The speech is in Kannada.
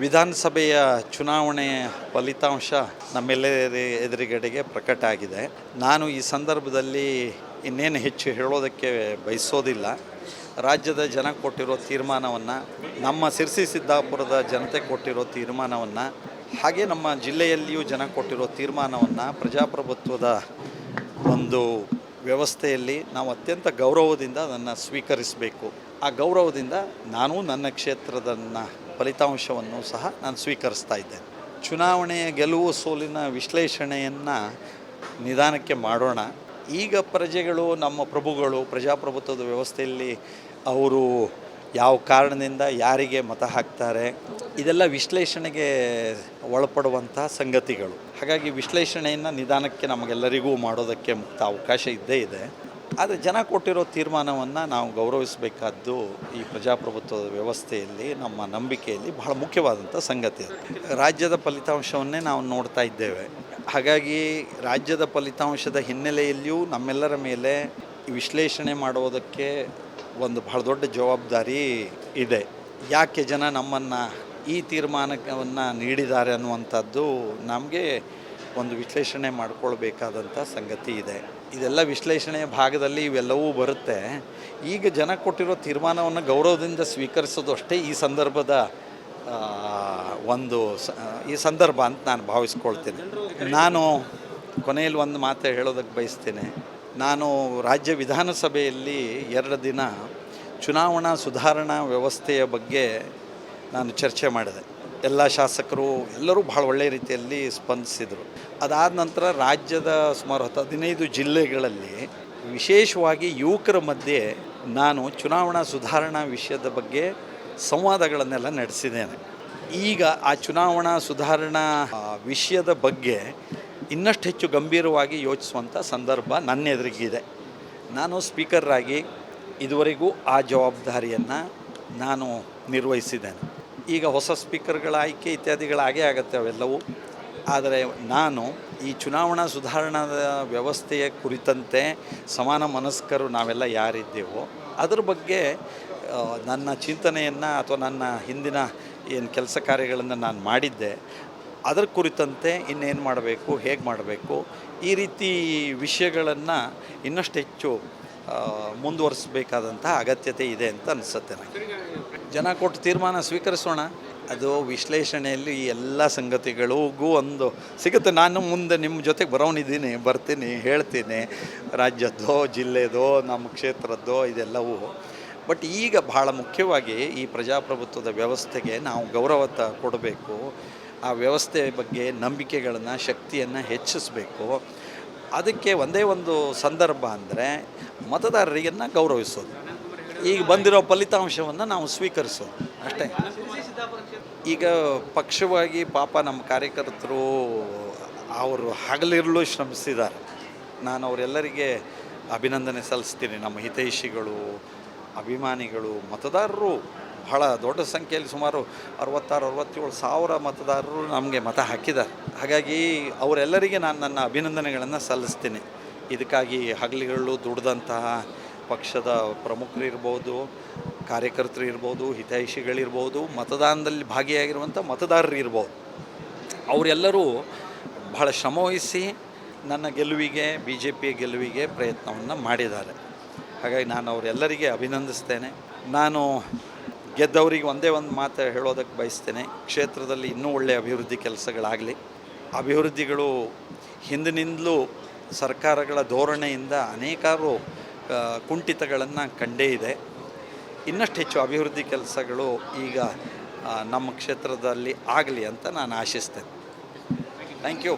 ವಿಧಾನಸಭೆಯ ಚುನಾವಣೆಯ ಫಲಿತಾಂಶ ನಮ್ಮೆಲ್ಲರ ಎದುರುಗಡೆಗೆ ಪ್ರಕಟ ಆಗಿದೆ. ನಾನು ಈ ಸಂದರ್ಭದಲ್ಲಿ ಇನ್ನೇನು ಹೆಚ್ಚು ಹೇಳೋದಕ್ಕೆ ಬಯಸೋದಿಲ್ಲ. ರಾಜ್ಯದ ಜನ ಕೊಟ್ಟಿರೋ ತೀರ್ಮಾನವನ್ನು, ನಮ್ಮ ಸಿರ್ಸಿ ಸಿದ್ದಾಪುರದ ಜನತೆ ಕೊಟ್ಟಿರೋ ತೀರ್ಮಾನವನ್ನು, ಹಾಗೆ ನಮ್ಮ ಜಿಲ್ಲೆಯಲ್ಲಿಯೂ ಜನ ಕೊಟ್ಟಿರೋ ತೀರ್ಮಾನವನ್ನು ಪ್ರಜಾಪ್ರಭುತ್ವದ ಒಂದು ವ್ಯವಸ್ಥೆಯಲ್ಲಿ ನಾವು ಅತ್ಯಂತ ಗೌರವದಿಂದ ಅದನ್ನು ಸ್ವೀಕರಿಸಬೇಕು. ಆ ಗೌರವದಿಂದ ನಾನು ನನ್ನ ಕ್ಷೇತ್ರದನ್ನ ಫಲಿತಾಂಶವನ್ನು ಸಹ ನಾನು ಸ್ವೀಕರಿಸ್ತಾ ಇದ್ದೇನೆ. ಚುನಾವಣೆಯ ಗೆಲುವು ಸೋಲಿನ ವಿಶ್ಲೇಷಣೆಯನ್ನು ನಿಧಾನಕ್ಕೆ ಮಾಡೋಣ. ಈಗ ಪ್ರಜೆಗಳು, ನಮ್ಮ ಪ್ರಭುಗಳು, ಪ್ರಜಾಪ್ರಭುತ್ವದ ವ್ಯವಸ್ಥೆಯಲ್ಲಿ ಅವರು ಯಾವ ಕಾರಣದಿಂದ ಯಾರಿಗೆ ಮತ ಹಾಕ್ತಾರೆ, ಇದೆಲ್ಲ ವಿಶ್ಲೇಷಣೆಗೆ ಒಳಪಡುವಂಥ ಸಂಗತಿಗಳು. ಹಾಗಾಗಿ ವಿಶ್ಲೇಷಣೆಯನ್ನು ನಿಧಾನಕ್ಕೆ ನಮಗೆಲ್ಲರಿಗೂ ಮಾಡೋದಕ್ಕೆ ಮುಕ್ತ ಅವಕಾಶ ಇದ್ದೇ ಇದೆ. ಆದರೆ ಜನ ಕೊಟ್ಟಿರೋ ತೀರ್ಮಾನವನ್ನು ನಾವು ಗೌರವಿಸಬೇಕಾದ್ದು ಈ ಪ್ರಜಾಪ್ರಭುತ್ವದ ವ್ಯವಸ್ಥೆಯಲ್ಲಿ, ನಮ್ಮ ನಂಬಿಕೆಯಲ್ಲಿ ಬಹಳ ಮುಖ್ಯವಾದಂಥ ಸಂಗತಿ ರಾಜ್ಯದ ಫಲಿತಾಂಶವನ್ನೇ ನಾವು ನೋಡ್ತಾ ಇದ್ದೇವೆ. ಹಾಗಾಗಿ ರಾಜ್ಯದ ಫಲಿತಾಂಶದ ಹಿನ್ನೆಲೆಯಲ್ಲಿಯೂ ನಮ್ಮೆಲ್ಲರ ಮೇಲೆ ವಿಶ್ಲೇಷಣೆ ಮಾಡುವುದಕ್ಕೆ ಒಂದು ಬಹಳ ದೊಡ್ಡ ಜವಾಬ್ದಾರಿ ಇದೆ. ಯಾಕೆ ಜನ ನಮ್ಮನ್ನು ಈ ತೀರ್ಮಾನವನ್ನು ನೀಡಿದ್ದಾರೆ ಅನ್ನುವಂಥದ್ದು ನಮಗೆ ಒಂದು ವಿಶ್ಲೇಷಣೆ ಮಾಡಿಕೊಳ್ಬೇಕಾದಂಥ ಸಂಗತಿ ಇದೆ. ಇದೆಲ್ಲ ವಿಶ್ಲೇಷಣೆಯ ಭಾಗದಲ್ಲಿ ಇವೆಲ್ಲವೂ ಬರುತ್ತೆ. ಈಗ ಜನ ಕೊಟ್ಟಿರೋ ತೀರ್ಮಾನವನ್ನು ಗೌರವದಿಂದ ಸ್ವೀಕರಿಸೋದು ಅಷ್ಟೇ ಈ ಸಂದರ್ಭದ ಒಂದು ಈ ಸಂದರ್ಭ ಅಂತ ನಾನು ಭಾವಿಸ್ಕೊಳ್ತೇನೆ. ನಾನು ಕೊನೆಯಲ್ಲಿ ಒಂದು ಮಾತು ಹೇಳೋದಕ್ಕೆ ಬಯಸ್ತೇನೆ. ನಾನು ರಾಜ್ಯ ವಿಧಾನಸಭೆಯಲ್ಲಿ ಎರಡು ದಿನ ಚುನಾವಣಾ ಸುಧಾರಣಾ ವ್ಯವಸ್ಥೆಯ ಬಗ್ಗೆ ನಾನು ಚರ್ಚೆ ಮಾಡಿದೆ. ಎಲ್ಲ ಶಾಸಕರು ಎಲ್ಲರೂ ಭಾಳ ಒಳ್ಳೆಯ ರೀತಿಯಲ್ಲಿ ಸ್ಪಂದಿಸಿದರು. ಅದಾದ ನಂತರ ರಾಜ್ಯದ ಸುಮಾರು ಹತ್ತು ಹದಿನೈದು ಜಿಲ್ಲೆಗಳಲ್ಲಿ ವಿಶೇಷವಾಗಿ ಯುವಕರ ಮಧ್ಯೆ ನಾನು ಚುನಾವಣಾ ಸುಧಾರಣಾ ವಿಷಯದ ಬಗ್ಗೆ ಸಂವಾದಗಳನ್ನೆಲ್ಲ ನಡೆಸಿದ್ದೇನೆ. ಈಗ ಆ ಚುನಾವಣಾ ಸುಧಾರಣಾ ವಿಷಯದ ಬಗ್ಗೆ ಇನ್ನಷ್ಟು ಹೆಚ್ಚು ಗಂಭೀರವಾಗಿ ಯೋಚಿಸುವಂಥ ಸಂದರ್ಭ ನನ್ನ ಎದುರಿಗಿದೆ ನಾನು ಸ್ಪೀಕರ್ರಾಗಿ ಇದುವರೆಗೂ ಆ ಜವಾಬ್ದಾರಿಯನ್ನು ನಾನು ನಿರ್ವಹಿಸಿದ್ದೇನೆ. ಈಗ ಹೊಸ ಸ್ಪೀಕರ್ಗಳ ಆಯ್ಕೆ ಇತ್ಯಾದಿಗಳಾಗೇ ಆಗುತ್ತೆ ಅವೆಲ್ಲವೂ. ಆದರೆ ನಾನು ಈ ಚುನಾವಣಾ ಸುಧಾರಣಾ ವ್ಯವಸ್ಥೆಯ ಕುರಿತಂತೆ ಸಮಾನ ಮನಸ್ಕರು ನಾವೆಲ್ಲ ಯಾರಿದ್ದೇವೋ, ಅದರ ಬಗ್ಗೆ ನನ್ನ ಚಿಂತನೆಯನ್ನು ಅಥವಾ ನನ್ನ ಹಿಂದಿನ ಏನು ಕೆಲಸ ಕಾರ್ಯಗಳನ್ನು ನಾನು ಮಾಡಿದ್ದೆ, ಅದರ ಕುರಿತಂತೆ ಇನ್ನೇನು ಮಾಡಬೇಕು, ಹೇಗೆ ಮಾಡಬೇಕು, ಈ ರೀತಿ ವಿಷಯಗಳನ್ನು ಇನ್ನಷ್ಟು ಹೆಚ್ಚು ಮುಂದುವರಿಸಬೇಕಾದಂತಹ ಅಗತ್ಯತೆ ಇದೆ ಅಂತ ಅನಿಸುತ್ತೆ ನನಗೆ ಜನ ಕೊಟ್ಟು ತೀರ್ಮಾನ ಸ್ವೀಕರಿಸೋಣ. ಅದು ವಿಶ್ಲೇಷಣೆಯಲ್ಲಿ ಎಲ್ಲ ಸಂಗತಿಗಳಿಗೂ ಒಂದು ಸಿಗುತ್ತೆ. ನಾನು ಮುಂದೆ ನಿಮ್ಮ ಜೊತೆಗೆ ಬರೋನಿದ್ದೀನಿ ಬರ್ತೀನಿ, ಹೇಳ್ತೀನಿ. ರಾಜ್ಯದ್ದೋ, ಜಿಲ್ಲೆದೋ, ನಮ್ಮ ಕ್ಷೇತ್ರದ್ದೋ ಇದೆಲ್ಲವೂ. ಬಟ್ ಈಗ ಭಾಳ ಮುಖ್ಯವಾಗಿ ಈ ಪ್ರಜಾಪ್ರಭುತ್ವದ ವ್ಯವಸ್ಥೆಗೆ ನಾವು ಗೌರವ ಕೊಡಬೇಕು. ಆ ವ್ಯವಸ್ಥೆ ಬಗ್ಗೆ ನಂಬಿಕೆಗಳನ್ನು, ಶಕ್ತಿಯನ್ನು ಹೆಚ್ಚಿಸಬೇಕು. ಅದಕ್ಕೆ ಒಂದೇ ಒಂದು ಸಂದರ್ಭ ಅಂದರೆ ಮತದಾರರಿಗನ್ನು ಗೌರವಿಸೋದು. ಈಗ ಬಂದಿರೋ ಫಲಿತಾಂಶವನ್ನು ನಾವು ಸ್ವೀಕರಿಸೋದು. ಅಷ್ಟೇ. ಈಗ ಪಕ್ಷವಾಗಿ ಪಾಪ ನಮ್ಮ ಕಾರ್ಯಕರ್ತರು ಅವರು ಹಗಲಿರಲು ಶ್ರಮಿಸಿದ್ದಾರೆ. ನಾನು ಅವರೆಲ್ಲರಿಗೆ ಅಭಿನಂದನೆ ಸಲ್ಲಿಸ್ತೀನಿ. ನಮ್ಮ ಹಿತೈಷಿಗಳು, ಅಭಿಮಾನಿಗಳು, ಮತದಾರರು ಬಹಳ ದೊಡ್ಡ ಸಂಖ್ಯೆಯಲ್ಲಿ ಸುಮಾರು ಅರವತ್ತಾರು, ಅರವತ್ತೇಳು ಸಾವಿರ ಮತದಾರರು ನಮಗೆ ಮತ ಹಾಕಿದ್ದಾರೆ. ಹಾಗಾಗಿ ಅವರೆಲ್ಲರಿಗೆ ನಾನು ನನ್ನ ಅಭಿನಂದನೆಗಳನ್ನು ಸಲ್ಲಿಸ್ತೀನಿ. ಇದಕ್ಕಾಗಿ ಹಗಲಿಗಳು ದುಡ್ದಂತಹ ಪಕ್ಷದ ಪ್ರಮುಖರು ಇರ್ಬೋದು, ಕಾರ್ಯಕರ್ತರು ಇರ್ಬೋದು ಹಿತೈಷಿಗಳಿರ್ಬೋದು ಮತದಾನದಲ್ಲಿ ಭಾಗಿಯಾಗಿರುವಂಥ ಮತದಾರರು ಇರ್ಬೋದು. ಅವರೆಲ್ಲರೂ ಬಹಳ ಶ್ರಮವಹಿಸಿ ನನ್ನ ಗೆಲುವಿಗೆ ಬಿ ಜೆ ಪಿಯ ಗೆಲುವಿಗೆ ಪ್ರಯತ್ನವನ್ನು ಮಾಡಿದ್ದಾರೆ. ಹಾಗಾಗಿ ನಾನು ಅವರೆಲ್ಲರಿಗೆ ಅಭಿನಂದಿಸ್ತೇನೆ. ನಾನು ಗೆದ್ದವರಿಗೆ ಒಂದೇ ಒಂದು ಮಾತು ಹೇಳೋದಕ್ಕೆ ಬಯಸ್ತೇನೆ. ಕ್ಷೇತ್ರದಲ್ಲಿ ಇನ್ನೂ ಒಳ್ಳೆಯ ಅಭಿವೃದ್ಧಿ ಕೆಲಸಗಳಾಗಲಿ. ಅಭಿವೃದ್ಧಿಗಳು ಹಿಂದಿನಿಂದಲೂ ಸರ್ಕಾರಗಳ ಧೋರಣೆಯಿಂದ ಅನೇಕಾರು ಕುಂಠಿತಗಳನ್ನು ಕಂಡೇ ಇದೆ. ಇನ್ನಷ್ಟು ಹೆಚ್ಚು ಅಭಿವೃದ್ಧಿ ಕೆಲಸಗಳು ಈಗ ನಮ್ಮ ಕ್ಷೇತ್ರದಲ್ಲಿ ಆಗಲಿ ಅಂತ ನಾನು ಆಶಿಸ್ತೇನೆ. Thank you